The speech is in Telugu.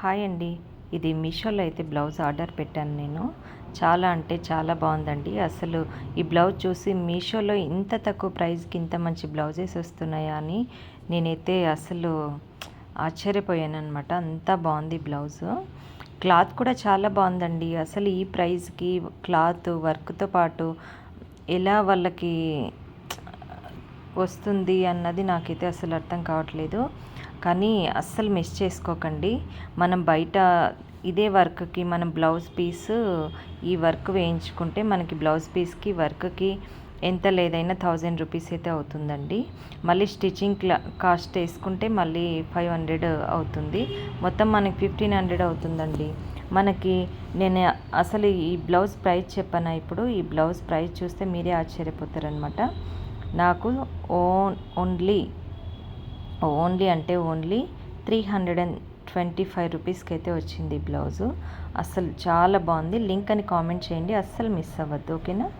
హాయ్ అండి. ఇది మీషోలో అయితే బ్లౌజ్ ఆర్డర్ పెట్టాను నేను. చాలా అంటే చాలా బాగుందండి. అసలు ఈ బ్లౌజ్ చూసి మీషోలో ఇంత తక్కువ ప్రైస్కి ఇంత మంచి బ్లౌజెస్ వస్తున్నాయా అని నేనైతే అసలు ఆశ్చర్యపోయాను అనమాట అంత బాగుంది బ్లౌజ్. క్లాత్ కూడా చాలా బాగుందండి. అసలు ఈ ప్రైస్కి క్లాత్ వర్క్తో పాటు ఎలా వాళ్ళకి వస్తుంది అన్నది నాకైతే అసలు అర్థం కావట్లేదు. కానీ అస్సలు మిస్ చేసుకోకండి. మనం బయట ఇదే వర్క్కి మనం బ్లౌజ్ పీస్ ఈ వర్క్ వేయించుకుంటే మనకి బ్లౌజ్ పీస్కి వర్క్కి ఎంత లేదైనా థౌజండ్ రూపీస్ అయితే అవుతుందండి. మళ్ళీ స్టిచ్చింగ్ కాస్ట్ వేసుకుంటే మళ్ళీ ఫైవ్ హండ్రెడ్ అవుతుంది. మొత్తం మనకి ఫిఫ్టీన్ హండ్రెడ్ అవుతుందండి. మనకి నేను అసలు ఈ బ్లౌజ్ ప్రైస్ చెప్పాను ఇప్పుడు? ఈ బ్లౌజ్ ప్రైస్ చూస్తే మీరే ఆశ్చర్యపోతారనమాట నాకు ఓన్ ఓన్లీ ఓన్లీ అంటే only three hundred and twenty five రూపీస్కి అయితే వచ్చింది బ్లౌజు. అస్సలు చాలా బాగుంది. లింక్ అని కామెంట్ చేయండి. అస్సలు మిస్ అవ్వద్దు. ఓకేనా?